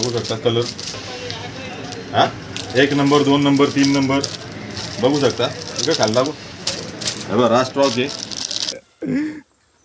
बघू शकता कलर. हा? एक नंबर दोन नंबर तीन नंबर. बघू शकता. इकडे खाल्ला बघ बघ राज आहे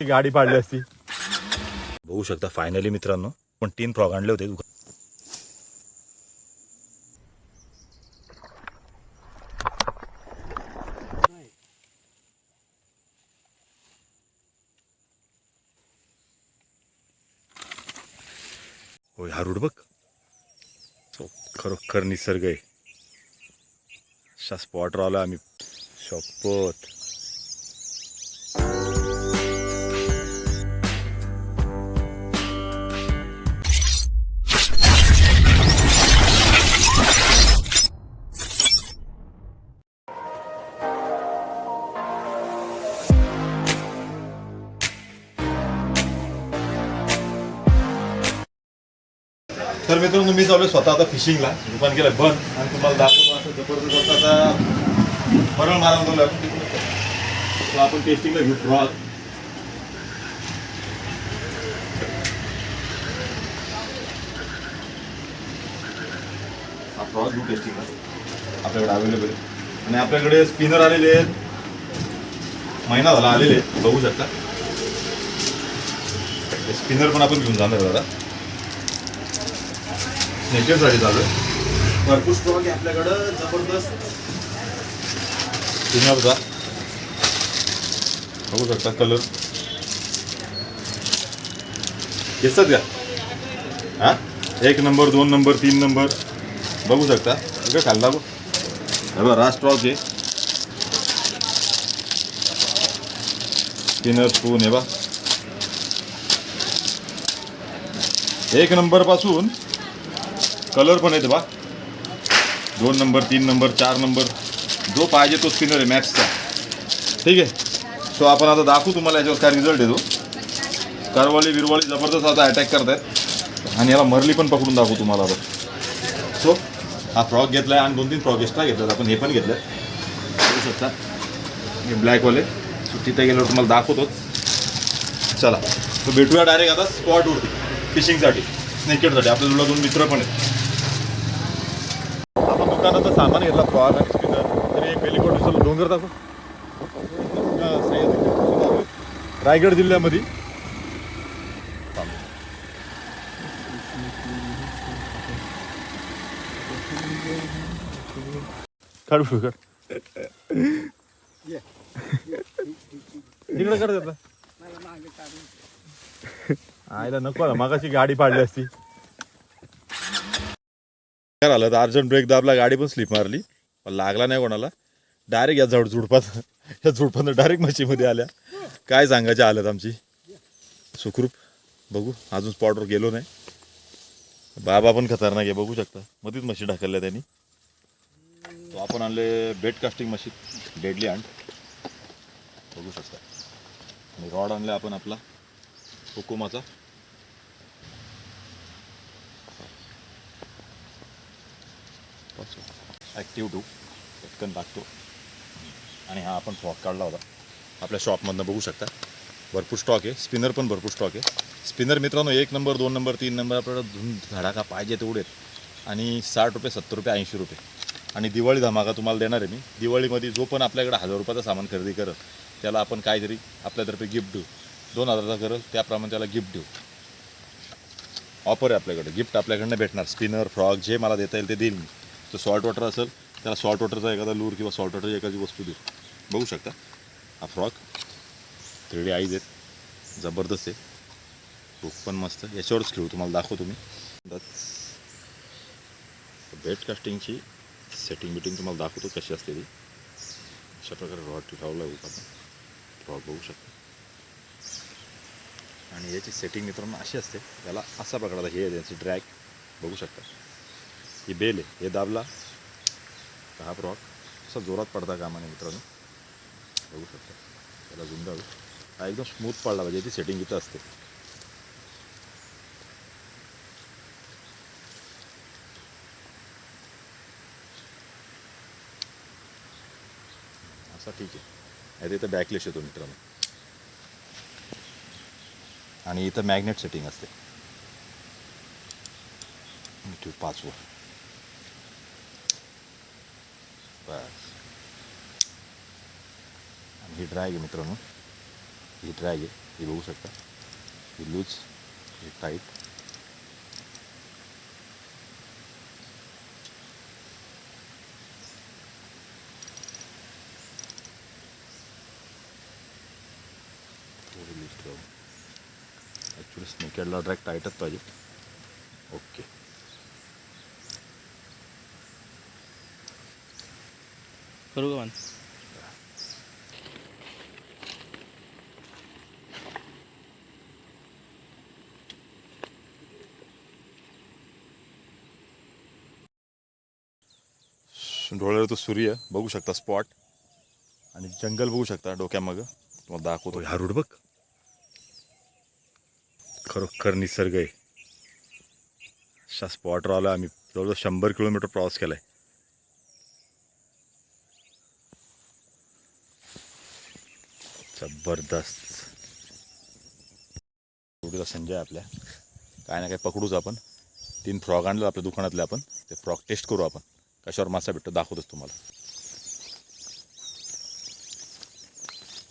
गाडी पाडली असती. बघू शकता फायनली मित्रांनो. पण तीन फ्रॉग आणले होते. होय हा रूट बघ. खरोखर निसर्ग आहे. अशा स्पॉटवर आलो आम्ही. शपथ. तर मित्रांनो मी चालू स्वतः आता फिशिंगला दुकान केलं बंद आणि तुम्हाला दाखवतो असं जबरदस्त आता मरण मारून चालू आपण तिकडे आपण टेस्टिंगला घेऊ फ्रॉग हा फ्रॉग घेऊ टेस्टिंगला आपल्याकडे अवेलेबल आहे. आणि आपल्याकडे स्पिनर आलेले आहेत. महिना झाला आलेले आहेत बघू शकता. स्पिनर पण आपण घेऊन जाणार दादा. नेचरसाठी चालू आहे भरपूर स्टॉक आहे आपल्याकडं. जबरदस्त. स्पिनरचा बघू. शकता कलर घेतात का हा? एक नंबर दोन नंबर तीन नंबर बघू शकता. इकडे खाल्ला बघ बघ राज स्ट्रॉक आहे. स्पिनर स्पून हे बा एक नंबरपासून कलर पण आहेत बा. दोन नंबर तीन नंबर चार नंबर. जो पाहिजे तो स्पिनर आहे मॅक्सचा ठीक आहे? सो आपण आता दाखवू तुम्हाला याच्यावर काय रिझल्ट येतो. करवाली बिरवाळी जबरदस्त आता अटॅक करतायत. आणि याला मरली पण पकडून दाखवू तुम्हाला आता. सो हा फ्रॉक घेतला आहे आणि दोन तीन फ्रॉक एक्स्ट्रा घेतल्यात. आपण हे पण घेतलं बघू शकता. हे ब्लॅकवाले सो तिथे गेल्यावर तुम्हाला दाखवतोच चला. तर भेटूया डायरेक्ट आता स्पॉटवरती फिशिंगसाठी स्नेकेटसाठी आपल्या तुला दोन मित्र पण आहेत आपण दुकानाचं सामान घेतला फ्रॉग आणि स्पिनर तरी एक फोन करता रायगड जिल्ह्यामध्ये. काढू शकत तिकडे कर आयला नको ना मागाशी गाडी पाडली असती. काय आलं तर अर्जंट ब्रेक दाबला गाडी पण स्लिप मारली. पण लागला नाही कोणाला. डायरेक्ट या झाड झुडपात या झुडपानं डायरेक्ट मशीमध्ये आल्या. काय सांगायच्या आल्यात आमची? सुखरूप. बघू अजून स्पॉटवर गेलो नाही. बाबा पण खतरनाक आहे बघू शकता. मध्येच मशी ढकलल्या त्यांनी. तो आपण आणले बेट कास्टिंग मशीन डेडली आण बघू शकता. आणि रॉड आणला आपण आपला हुकुमाचा ॲक्टिव्ह टू पटकन टाकतो आणि हा आपण फ्रॉक काढला होता. आपल्या शॉपमधनं बघू शकता. भरपूर स्टॉक आहे. स्पिनर पण भरपूर स्टॉक आहे. स्पिनर मित्रांनो एक नंबर दोन नंबर तीन नंबर आपल्याला धुन धडाका पाहिजे तेवढे आणि साठ रुपये सत्तर रुपये ऐंशी रुपये. आणि दिवाळी धमाका तुम्हाला देणार आहे मी. दिवाळीमध्ये जो पण आपल्याकडे हजार रुपयाचा सामान खरेदी करत त्याला आपण काहीतरी आपल्यातर्फे गिफ्ट देऊ. दोन हजाराचा करल त्याप्रमाणे त्याला गिफ्ट देऊ. ऑफर आहे आपल्याकडे. गिफ्ट आपल्याकडनं भेटणार. स्पिनर फ्रॉक जे मला देता येईल ते देईल मी. तो सॉल्ट वॉटर असेल त्याला सॉल्ट वॉटरचा एखादा लूर किंवा सॉल्ट वॉटरची एखादी वस्तू देऊ. बघू शकता. हा फ्रॉक थ्री डी आईज आहेत. जबरदस्त आहे. बुक पण मस्त. याच्यावरच खेळू तुम्हाला दाखवतो मी. बेट कास्टिंगची सेटिंग बिटिंग तुम्हाला दाखवतो कशी असते ती. अशा प्रकारे रॉड ठेवला होता आपण फ्रॉक बघू शकता. आणि याची सेटिंग मित्रांनो अशी असते. त्याला असा प्रकारचा हे त्याची याची ड्रॅग बघू शकता. ही बेल आहे. हे दाबला हा फ्रॉक असा जोरात पडता कामाने मित्रांनो. बघू शकता. त्याला गुंडाळू. हा एकदम स्मूथ पडला पाहिजे. ती सेटिंग इथं असते. असा ठीक आहे. आता इथं बॅकलेश येतो मित्रांनो. आणि इथं मॅग्नेट सेटिंग असते. पाचवं. बस. ही ड्रॅग आहे मित्रांनो ही ड्रॅग आहे ही बघू शकता ही लूज ही टाईट थोडी लूज ॲक्च्युली स्नेकेडला ड्रॅग टाईटच पाहिजे ओके करू का डोळ्यावर तो सूर्य बघू शकता स्पॉट आणि जंगल बघू शकता डोक्यामागं. तुम्हाला दाखवतो. हा रूट बघ. खरोखर निसर्ग आहे. अशा स्पॉटवर आलो आम्ही. जवळजवळ शंभर किलोमीटर प्रवास केलाय. जबरदस्त. एवढीचा संजय आहे आपल्या. काय ना काय पकडूच आपण. तीन फ्रॉग आणलं आपल्या दुकानातले आपण. ते फ्रॉग टेस्ट करू आपण. कशावर मासा भेटतो दाखवतोच तुम्हाला.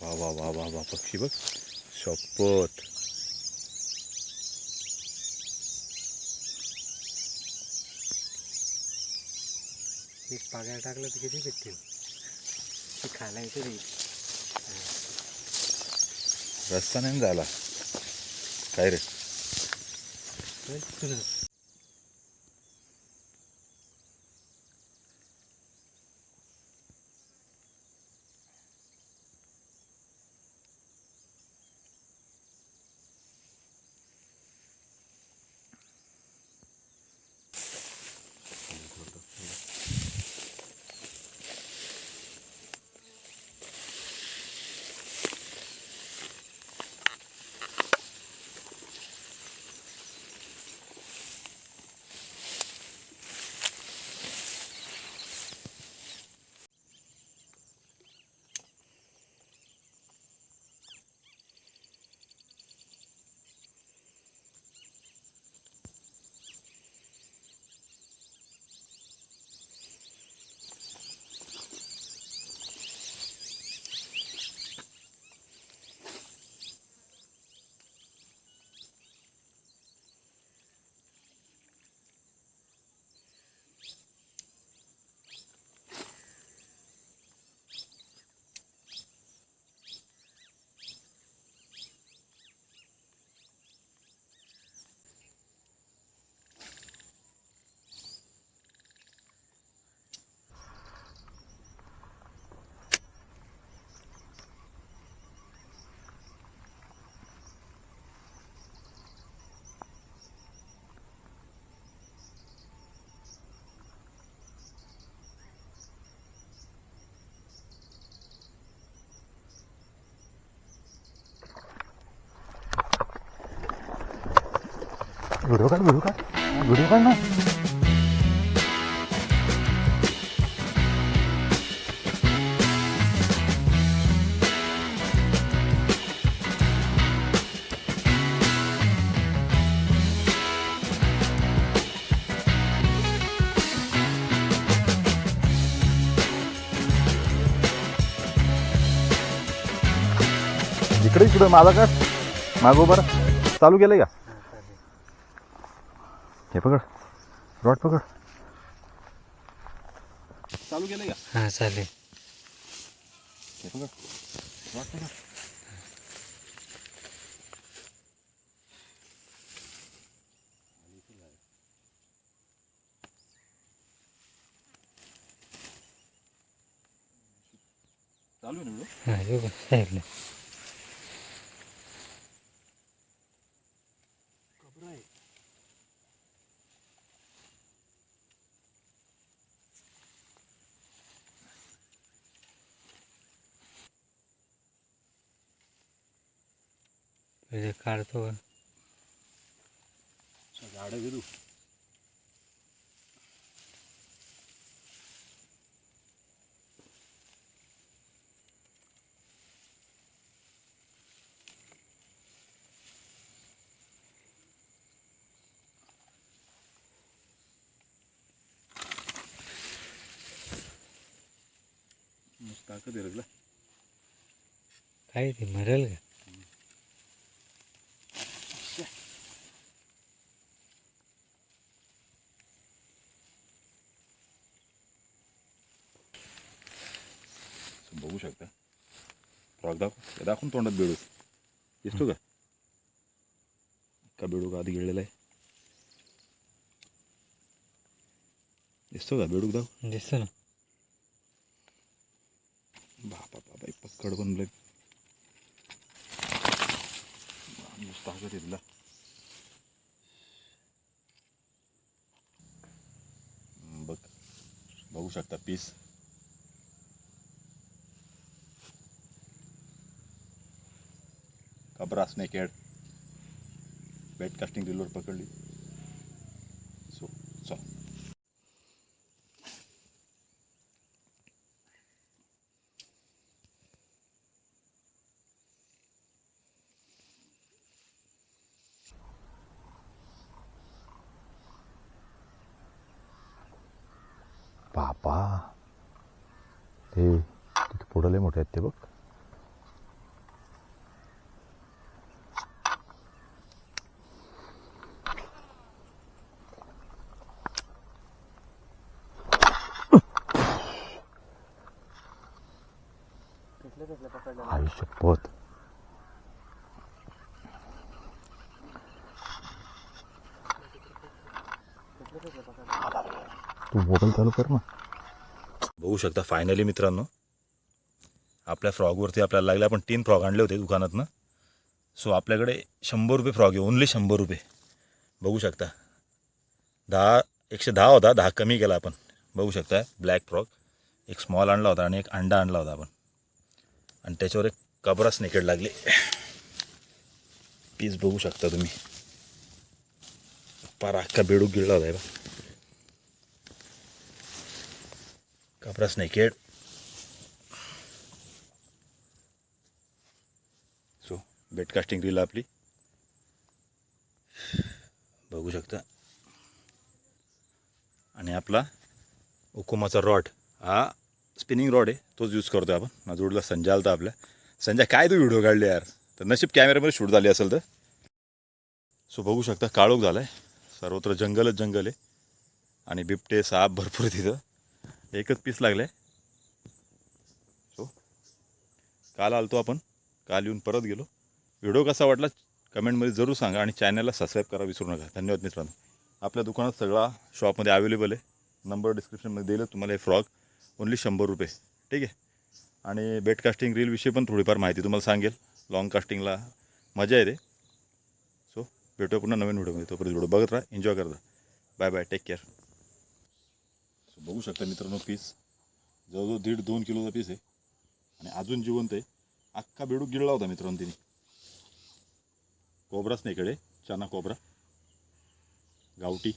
वा वा वा वा वा पक्षी बघ. शपथ. एक पाग्या टाकलं तर किती भेटतील? खायला येते रस्ता नाही झाला काय रे? व्हिडिओ काढ व्हिडिओ काढ व्हिडिओ काढ ना इकडे इकडे माझा का मागोबर चालू केलं का? हे पकड. रॉड पकड. चालू केलंय का? हां चालेल. हे पकड. रॉड पकड. चालू आहे ना व्हिडिओ हां येऊ का साईडला म्हणजे काढतो झाड विरू काय ते मरेल का? बघू शकता फ्रॉक दाखव दाखवून तोंडात बेडूक दिसतो का का बेडूक आधी गिळलेला आहे दिसतो का बेडूक दाखव दिसतो ना बापा एक पक्कड बनलं ताकद आहे तिला हम्म, बघ बघू शकता पीस कबरास नेकेड. बेट कास्टिंग रीलवर पकडली. सो चल बापा ते तिथे पुढं लय मोठे आहेत ते बघ. तू मोबाईल चालू कर ना. बघू शकता फायनली मित्रांनो आपल्या फ्रॉगवरती आपल्याला लागले आपण तीन फ्रॉग आणले होते दुकानातनं. सो आपल्याकडे शंभर रुपये फ्रॉग आहे ओनली शंभर रुपये. बघू शकता. दहा एकशे दहा होता दहा कमी केला आपण. बघू शकता ब्लॅक फ्रॉग एक स्मॉल आणला होता आणि एक अंडा आणला होता आपण. आणि त्याच्यावर एक कबरा स्नेकेड लागली. पीस बघू शकता तुम्ही. पार अख्खा बेडूक गिळला होता हे Capra naked. So bait casting reel आपली. बघू शकता. आणि आपला उकुमाचा रॉड हा स्पिनिंग रॉड आहे तोच यूज करतो आपण. ना जोडला संजय आलता आपल्या. संजय काय तू व्हिडिओ काढले यार? तर नशीब कॅमेऱ्यामध्ये शूट झाली असेल तर. सो बघू शकता काळोख झाला आहे सर्वत्र जंगलच जंगल आहे. आणि बिबटे साप भरपूर तिथं. एकच पीस लागले. सो काल आलतो आपण काल येऊन परत गेलो. व्हिडिओ कसा वाटला कमेंटमध्ये जरूर सांगा आणि चॅनलला सबस्क्राईब करा विसरू नका. धन्यवाद मित्रांनो. आपल्या दुकानात सगळा शॉपमध्ये अवेलेबल आहे. नंबर डिस्क्रिप्शनमध्ये दिलं तुम्हाला हे फ्रॉक. ओनली शंभर रुपये. ठीक आहे? आणि बेट कास्टिंग रीलविषयी पण थोडीफार माहिती तुम्हाला सांगेल. लॉंग कास्टिंगला मजा येते. सो भेटूया पुन्हा नवीन व्हिडिओमध्ये. तोपर्यंत व्हिडिओ बघत राहा. एन्जॉय करता बाय बाय टेक केअर बघू शकता मित्रांनो पीस जवळजवळ दीड दोन किलोचा पीस आहे. आणि अजून जिवंत आहे. अख्खा बेडूक गिळला होता मित्रांनो तिने. कोबराच नाही इकडे. चाना कोबरा. गावठी.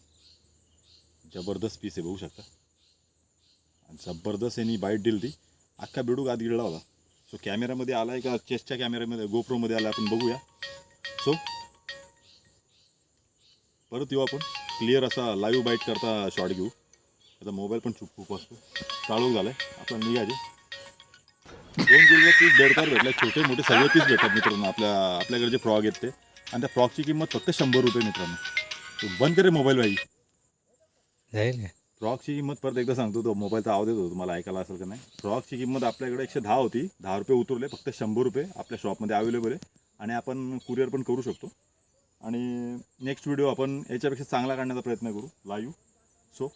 जबरदस्त पीस आहे बघू शकता. आणि जबरदस्त यांनी बाईट दिली ती. अख्खा बेडूक आत गिळला होता. सो कॅमेऱ्यामध्ये आला आहे का चेस्टच्या कॅमेऱ्यामध्ये गोप्रोमध्ये आला आपण बघूया. सो परत येऊ आपण. क्लिअर असा लाईव्ह बाईट करता शॉट घेऊ. आता मोबाईल पण चुप खूप असतो चालू झालाय. आपण निघायचे दोन जिल्ह्यात पीस बेडकार भेटले. छोटे मोठे सगळे पीस भेटतात मित्रांनो. आपल्या आपल्याकडे जे फ्रॉग आहेत ते. आणि त्या फ्रॉगची किंमत फक्त शंभर रुपये मित्रांनो. तू बंद करे मोबाईल भाई जाईल फ्रॉकची किंमत परत एकदा सांगतो. तो मोबाईलचा आवाज येतो तुम्हाला ऐकायला असेल का नाही. फ्रॉकची किंमत आपल्याकडे एकशे दहा होती. दहा रुपये उतरले. फक्त शंभर रुपये आपल्या शॉपमध्ये अवेलेबल आहे. आणि आपण कुरिअर पण करू शकतो. आणि नेक्स्ट व्हिडिओ आपण याच्यापेक्षा चांगला काढण्याचा प्रयत्न करू. Live so